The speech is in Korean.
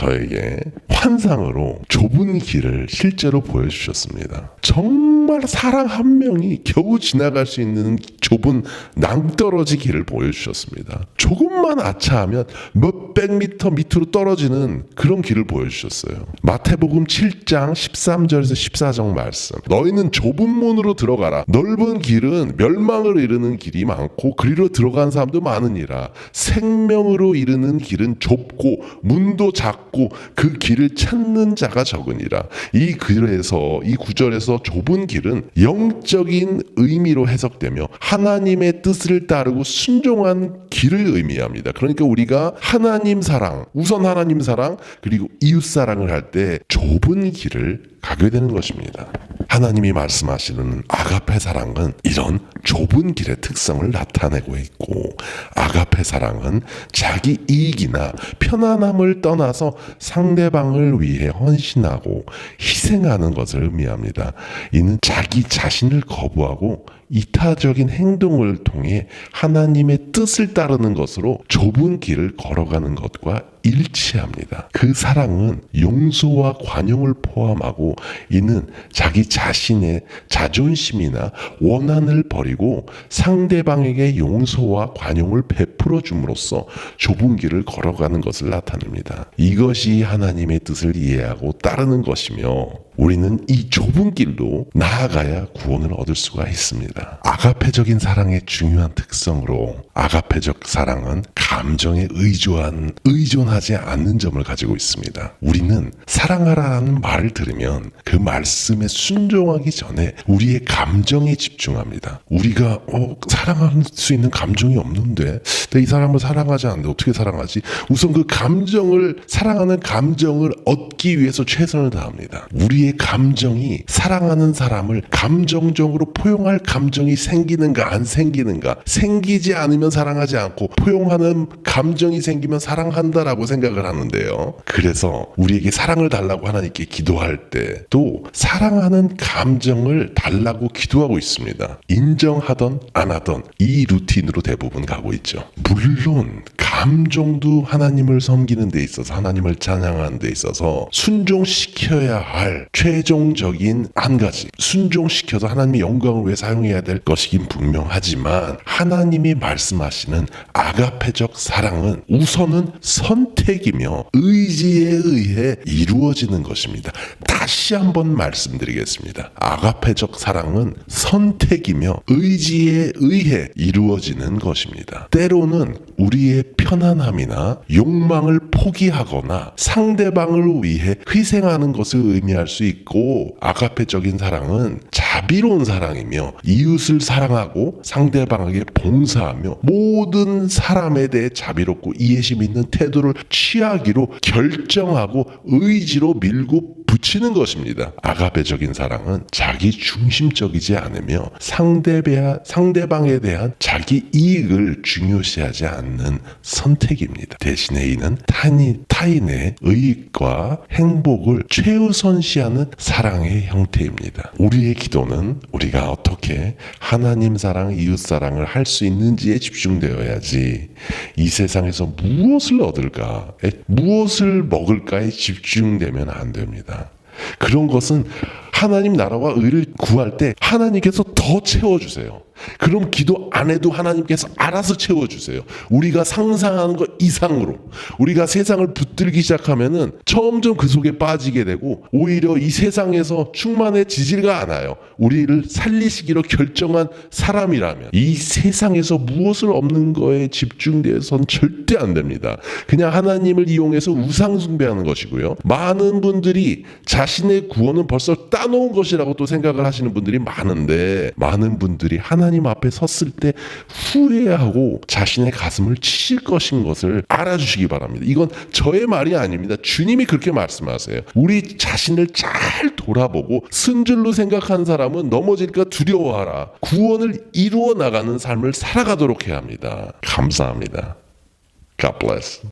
저에게 환상으로 좁은 길을 실제로 보여주셨습니다. 정말 사람 한 명이 겨우 지나갈 수 있는 좁은 낭떠러지 길을 보여주셨습니다. 조금만 아차하면 몇백 미터 밑으로 떨어지는 그런 길을 보여주셨어요. 마태복음 7장 13절에서 14절 말씀. 너희는 좁은 문으로 들어가라. 넓은 길은 멸망을 이르는 길이 많고 그리로 들어간 사람도 많으니라. 생명으로 이르는 길은 좁고 문도 작고 그 길을 찾는 자가 적으니라. 이 글에서 이 구절에서 좁은 길은 영적인 의미로 해석되며 하나님의 뜻을 따르고 순종한 길을 의미합니다. 그러니까 우리가 하나님 사랑, 우선 하나님 사랑 그리고 이웃 사랑을 할 때 좁은 길을 가게 되는 것입니다. 하나님이 말씀하시는 아가페 사랑은 이런 좁은 길의 특성을 나타내고 있고 아가페 사랑은 자기 이익이나 편안함을 떠나서 상대방을 위해 헌신하고 희생하는 것을 의미합니다. 이는 자기 자신을 거부하고 이타적인 행동을 통해 하나님의 뜻을 따르는 것으로 좁은 길을 걸어가는 것과 일치합니다. 그 사랑은 용서와 관용을 포함하고 이는 자기 자신의 자존심이나 원한을 버리고 상대방에게 용서와 관용을 베풀어 줌으로써 좁은 길을 걸어가는 것을 나타냅니다. 이것이 하나님의 뜻을 이해하고 따르는 것이며 우리는 이 좁은 길로 나아가야 구원을 얻을 수가 있습니다. 아가페적인 사랑의 중요한 특성으로 아가페적 사랑은 감정에 의존한, 의존하지 않는 점을 가지고 있습니다. 우리는 사랑하라는 말을 들으면 그 말씀에 순종하기 전에 우리의 감정에 집중합니다. 우리가 어, 사랑할 수 있는 감정이 없는데 이 사람을 사랑하지 않는데 어떻게 사랑하지? 우선 그 감정을 사랑하는 감정을 얻기 위해서 최선을 다합니다. 우리의 감정이 사랑하는 사람을 감정적으로 포용할 감정이 생기는가 안 생기는가 생기지 않으면 사랑하지 않고 포용하는 감정이 생기면 사랑한다라고 생각을 하는데요. 그래서 우리에게 사랑을 달라고 하나님께 기도할 때 또 사랑하는 감정을 달라고 기도하고 있습니다. 인정하던 안 하던 이 루틴으로 대부분 가고 있죠. 물론 감정도 하나님을 섬기는 데 있어서 하나님을 찬양하는 데 있어서 순종시켜야 할 최종적인 한 가지 순종시켜서 하나님의 영광을 위해 사용해야 될 것이긴 분명하지만 하나님이 말씀하시는 아가페적 사랑은 우선은 선택이며 의지에 의해 이루어지는 것입니다. 다시 한번 말씀드리겠습니다. 아가페적 사랑은 선택이며 의지에 의해 이루어지는 것입니다. 때로는 우리의 편안함이나 욕망을 포기하거나 상대방을 위해 희생하는 것을 의미할 수 있고 아가페적인 사랑은 자비로운 사랑이며 이웃을 사랑하고 상대방에게 봉사하며 모든 사람에 대해 자비롭고 이해심 있는 태도를 취하기로 결정하고 의지로 밀고 붙이는 것입니다. 아가페적인 사랑은 자기 중심적이지 않으며 상대방에 대한 자기 이익을 중요시하지 않는 선택입니다. 대신에 이는 타인, 타인의 의익과 행복을 최우선시하는 사랑의 형태입니다. 우리의 기도는 우리가 어떻게 하나님 사랑, 이웃 사랑을 할 수 있는지에 집중되어야지 이 세상에서 무엇을 얻을까, 무엇을 먹을까에 집중되면 안 됩니다. 그런 것은 하나님 나라와 의를 구할 때 하나님께서 더 채워주세요. 그럼 기도 안 해도 하나님께서 알아서 채워주세요. 우리가 상상하는 것 이상으로 우리가 세상을 붙들기 시작하면은 점점 그 속에 빠지게 되고 오히려 이 세상에서 충만해지지가 않아요. 우리를 살리시기로 결정한 사람이라면 이 세상에서 무엇을 얻는 거에 집중돼선 절대 안 됩니다. 그냥 하나님을 이용해서 우상 숭배하는 것이고요. 많은 분들이 자신의 구원은 벌써 따놓은 것이라고 또 생각을 하시는 분들이 많은데 많은 분들이 하나님 앞에 섰을 때 후회하고 자신의 가슴을 치실 것인 것을 알아주시기 바랍니다. 이건 저의 말이 아닙니다. 주님이 그렇게 말씀하세요. 우리 자신을 잘 돌아보고 승줄로 생각하는 사람은 넘어질까 두려워하라. 구원을 이루어 나가는 삶을 살아가도록 해야 합니다. 감사합니다. God bless.